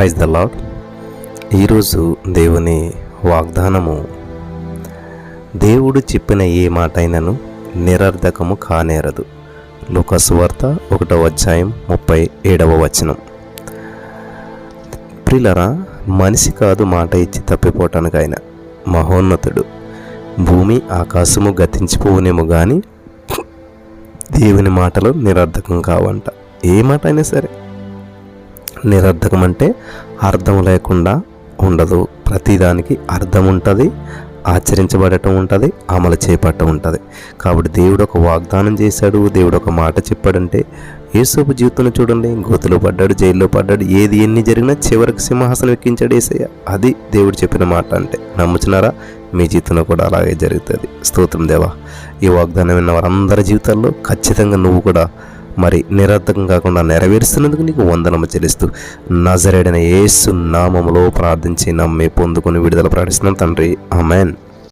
Praise the lord ఈరోజు దేవుని వాగ్దానము దేవుడు చెప్పిన ఏ మాటైనను నిరర్ధకము కానేరదు. లూకాసు వార్త అధ్యాయం ముప్పై ఏడవ వచనం. ప్రిలరా మనిషి కాదు మాట ఇచ్చి తప్పిపోవటానికైన మహోన్నతుడు. భూమి ఆకాశము గతించిపోవునేమో కానీ దేవుని మాటలు నిరర్ధకం కావంట. ఏ మాట అయినా సరే నిరర్ధకం అంటే అర్థం లేకుండా ఉండదు. ప్రతిదానికి అర్థం ఉంటుంది ఆచరించబడటం ఉంటుంది అమలు చేపట్టడం ఉంటుంది. కాబట్టి దేవుడు ఒక వాగ్దానం చేశాడు దేవుడు ఒక మాట చెప్పాడంటే ఏసోపు జీవితంలో చూడండి గోతులో పడ్డాడు జైల్లో పడ్డాడు ఏది ఎన్ని జరిగినా చివరికి సింహాసనం ఎక్కించాడు ఏసయ్య. అది దేవుడు చెప్పిన మాట అంటే. నమ్ముచున్నారా? మీ జీవితంలో కూడా అలాగే జరుగుతుంది. స్తోత్రం దేవా. ఈ వాగ్దానం విన్న వారందరి జీవితాల్లో ఖచ్చితంగా నువ్వు కూడా మరి నిరర్థకం కాకుండా నెరవేరుస్తున్నందుకు నీకు వందనము చెల్లిస్తూ నజరేడైన యేసు నామములో ప్రార్థించి నమ్మి పొందుకుని విడుదల ప్రకటిస్తున్నాం తండ్రి. ఆమెన్.